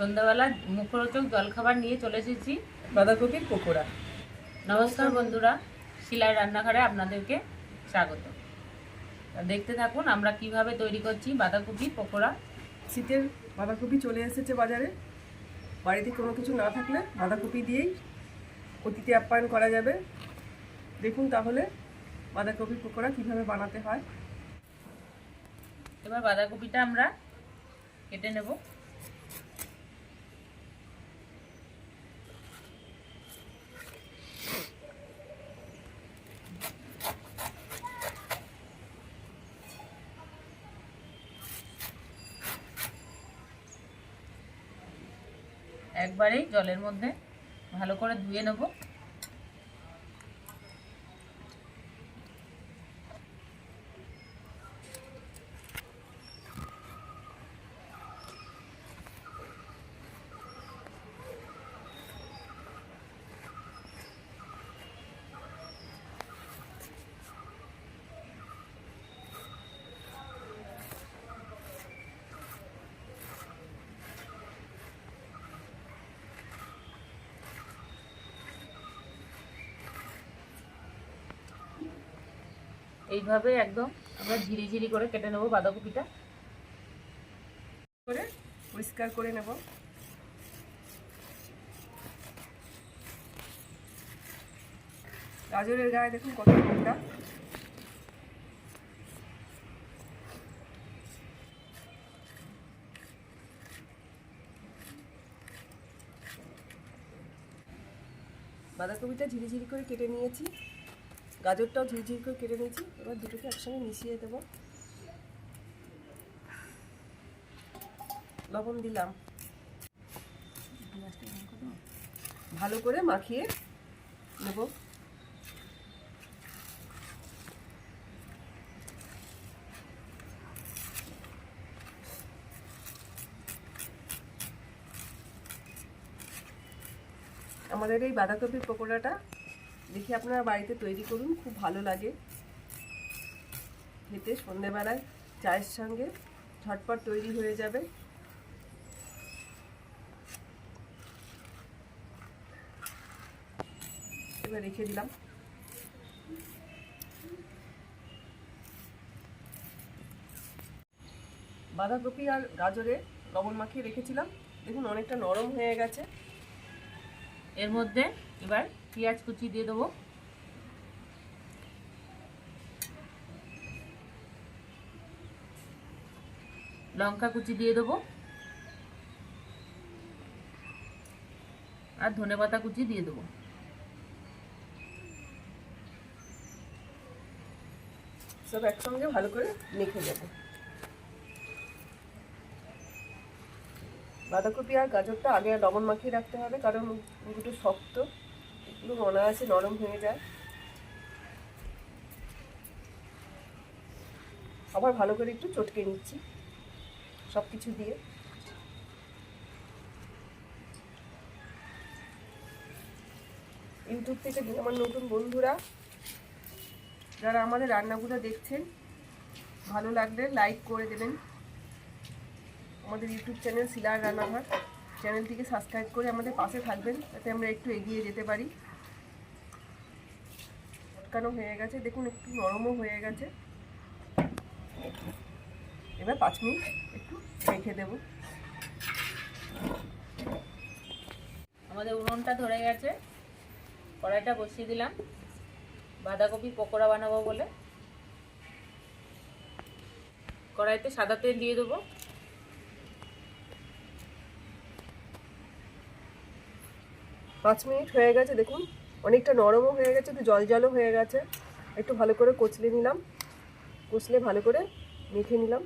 সন্ধ্যাবেলা মুখরোচক জলখাবার নিয়ে চলে এসেছি। বাঁধাকপির পকোড়া। নমস্কার বন্ধুরা শিলার রান্নাঘরে আপনাদেরকে স্বাগত। দেখতে থাকুন আমরা কীভাবে তৈরি করছি বাঁধাকপি পকোড়া। শীতের বাঁধাকপি চলে এসেছে বাজারে। বাড়িতে কোনো কিছু না থাকলে বাঁধাকপি দিয়েই অতিথি আপ্যায়ন করা যাবে। দেখুন তাহলে বাঁধাকপির পকোড়া কীভাবে বানাতে হয়। এবার বাঁধাকপিটা আমরা কেটে নেব। একবারেই জলের মধ্যে ভালো করে ধুয়ে নেব। এইভাবে একদম আমরা ঝিরি ঝিরি করে কেটে নেব বাঁধাকপিটা। করে পরিষ্কার করে নেব। গাজরের গায়ে দেখুন কত মোটা বাঁধাকপিটা ঝিরিঝিরি করে কেটে নিয়েছি। গাজরটাও ঝিরিঝিরি করে কেটে নিয়েছি। এবার দুটোকে একসঙ্গে মিশিয়ে দেবো। লবণ দিলাম। ভালো করে মাখিয়ে নেব। আমাদের এই বাঁধাকপির পকোড়াটা দেখি আপনারা বাড়িতে তৈরি করুন, খুব ভালো লাগে। খেতে সন্ধেবেলায় চায়ের সঙ্গে ঝটপট তৈরি হয়ে যাবে। এবার রেখে দিলাম। বাঁধাকপি আর গাজরে লবণ মাখিয়ে রেখেছিলাম। দেখুন, অনেকটা নরম হয়ে গেছে। এর মধ্যে এবার পেঁয়াজ কুচি দিয়ে দেবো। লঙ্কা কুচি দিয়ে দেবো। আর ধনেপাতা কুচি দিয়ে দেবো। সব একসঙ্গে ভালো করে মেখে দেবো বাঁধাকপি আর গাজরটা আগে লবণ মাখিয়ে রাখতে হবে, কারণ দুটো শক্ত। এগুলো মনে আছে নরম হয়ে যায়। আবার ভালো করে একটু চটকে নিচ্ছি সব কিছু দিয়ে। ইউটিউব থেকে আমার নতুন বন্ধুরা, যারা আমাদের রান্নাগুলো দেখছেন, ভালো লাগলে লাইক করে দেবেন। আমাদের ইউটিউব চ্যানেল শিলার রান্নাঘর। চ্যানেলটিকে সাবস্ক্রাইব করে আমাদের পাশে থাকবেন, যাতে আমরা একটু এগিয়ে যেতে পারি। আটকানো হয়ে গেছে দেখুন একটু নরমও হয়ে গেছে। এবার পাঁচ মিনিট একটু রেখে দেবো। আমাদের উনুনটা ধরে গেছে কড়াইটা বসিয়ে দিলাম। বাঁধাকপি পকোড়া বানাবো বলে। কড়াইতে সাদা তেল দিয়ে দেবো। পাঁচ মিনিট হয়ে গেছে দেখুন। অনেকটা নরমও হয়ে গেছে, একটু জল জলও হয়ে গেছে। একটু ভালো করে কচলে নিলাম। কচলে ভালো করে মেখে নিলাম।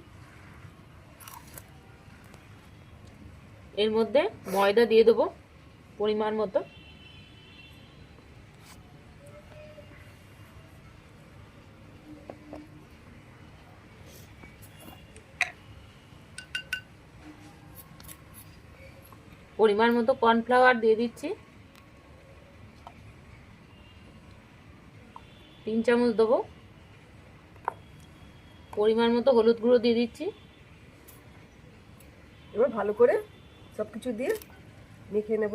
এর মধ্যে ময়দা দিয়ে দেবো পরিমাণ মতো। পরিমাণ মতো কর্নফ্লাওয়ার দিয়ে দিচ্ছি। তিন চামচ দেবো। পরিমাণ মতো হলুদ গুঁড়ো দিয়ে দিচ্ছি। এবার ভালো করে সব কিছু দিয়ে মেখে নেব।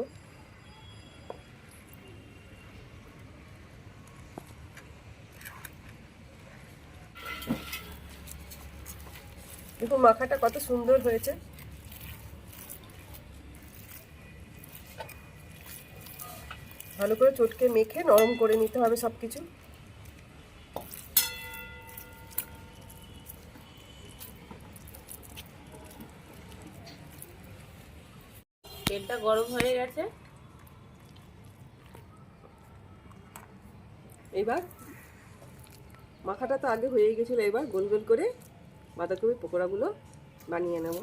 দেখুন মাখাটা কত সুন্দর হয়েছে। ভালো করে চটকে মেখে নরম করে নিতে হবে সব কিছু তেলটা গরম হয়ে গেছে। এবার মাখাটা তো আগে হয়ে গেছিল, এবার গোল গোল করে বাঁধাকপির পকোড়াগুলো বানিয়ে নেব।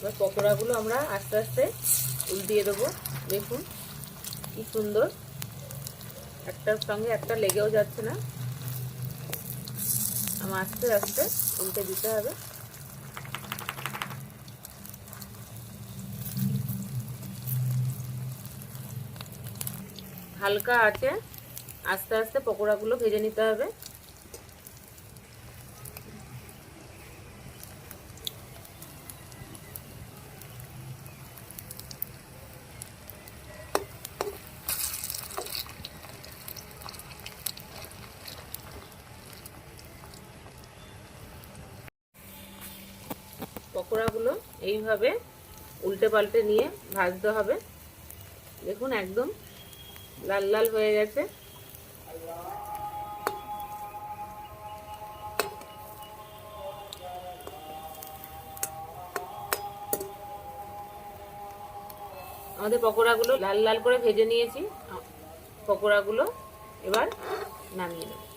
এবার পকোড়াগুলো আমরা আস্তে আস্তে উল্টিয়ে দেবো। দেখুন কি সুন্দর। একটার সঙ্গে একটা লেগেও যাচ্ছে না। আমার আস্তে আস্তে উল্টে দিতে হবে। হালকা আছে আস্তে আস্তে পকোড়াগুলো ভেজে নিতে হবে। পকোড়াগুলো এইভাবে উল্টে পাল্টে নিয়ে ভাজতে হবে। দেখুন একদম লাল লাল হয়ে গেছে। আমাদের পকোড়াগুলো লাল লাল করে ভেজে নিয়েছি। পকোড়াগুলো এবার নামিয়ে নেব।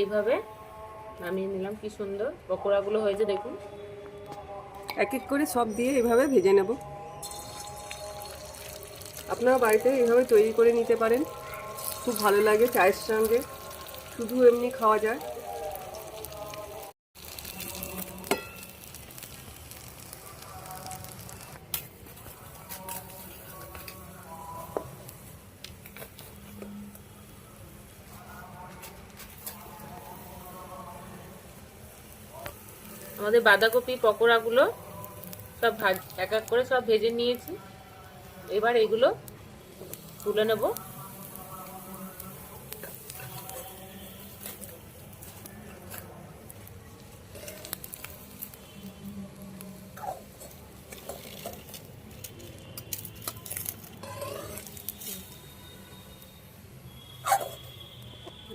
এইভাবে নামিয়ে নিলাম, কি সুন্দর। পকোড়াগুলো হয়েছে, দেখুন। এক এক করে সব দিয়ে এভাবে ভেজে নেব। আপনারা বাড়িতে এইভাবে তৈরি করে নিতে পারেন। খুব ভালো লাগে চায়ের সঙ্গে। শুধু এমনি খাওয়া যায়। আমাদের বাঁধাকপি, পকোড়াগুলো সব ভাজ, এক এক করে সব ভেজে নিয়েছি। এবার এগুলো তুলে নেব।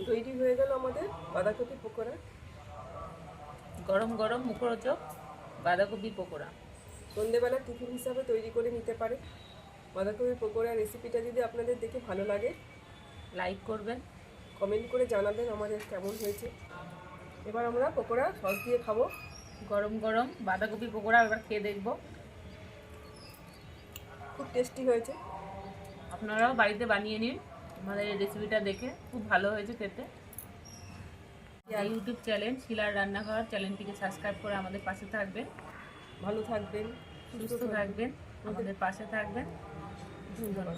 তৈরি হয়ে গেল আমাদের বাঁধাকপি, পকোড়া। গরম গরম মুখরোচক বাঁধাকপি পকোড়া। সন্ধেবেলা টিফিন হিসাবে তৈরি করে নিতে পারে। বাঁধাকপি পকোড়া রেসিপিটা যদি আপনাদের দেখে ভালো লাগে লাইক করবেন। কমেন্ট করে জানাবেন আমাদের কেমন হয়েছে। এবার আমরা পকোড়া সস দিয়ে খাব। গরম গরম বাঁধাকপি পকোড়া এবার খেয়ে দেখব। খুব টেস্টি হয়েছে। আপনারাও বাড়িতে বানিয়ে নিন। আমাদের এই রেসিপিটা দেখে খুব ভালো হয়েছে খেতে। ইউটিউব চ্যানেল শিলার রান্নাঘর চ্যানেলটিকে সাবস্ক্রাইব করে আমাদের পাশে থাকবেন। ভালো থাকবেন সুস্থ থাকবেন আমাদের পাশে থাকবেন। ধন্যবাদ।